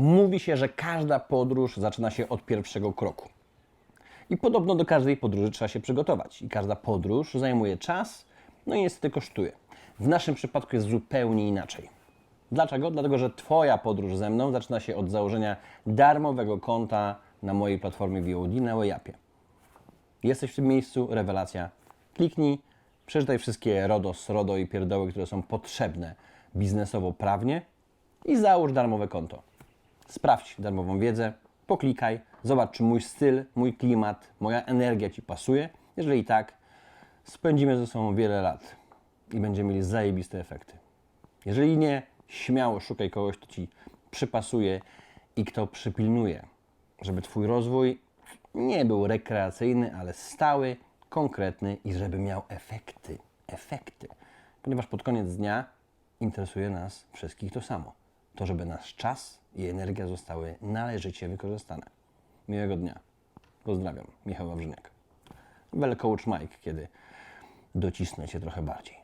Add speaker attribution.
Speaker 1: Mówi się, że każda podróż zaczyna się od pierwszego kroku. I podobno do każdej podróży trzeba się przygotować. I każda podróż zajmuje czas, no i niestety kosztuje. W naszym przypadku jest zupełnie inaczej. Dlaczego? Dlatego, że Twoja podróż ze mną zaczyna się od założenia darmowego konta na mojej platformie VOD na Wayapie. Jesteś w tym miejscu, rewelacja. Kliknij, przeczytaj wszystkie RODO i pierdoły, które są potrzebne biznesowo, prawnie i załóż darmowe konto. Sprawdź darmową wiedzę, poklikaj, zobacz, czy mój styl, mój klimat, moja energia Ci pasuje. Jeżeli tak, spędzimy ze sobą wiele lat i będziemy mieli zajebiste efekty. Jeżeli nie, śmiało szukaj kogoś, kto Ci przypasuje i kto przypilnuje, żeby Twój rozwój nie był rekreacyjny, ale stały, konkretny i żeby miał efekty. Efekty. Ponieważ pod koniec dnia interesuje nas wszystkich to samo. To, żeby nasz czas i energia zostały należycie wykorzystane. Miłego dnia. Pozdrawiam. Michał Wawrzyniak. Well Coach Mike, kiedy docisnę Cię trochę bardziej.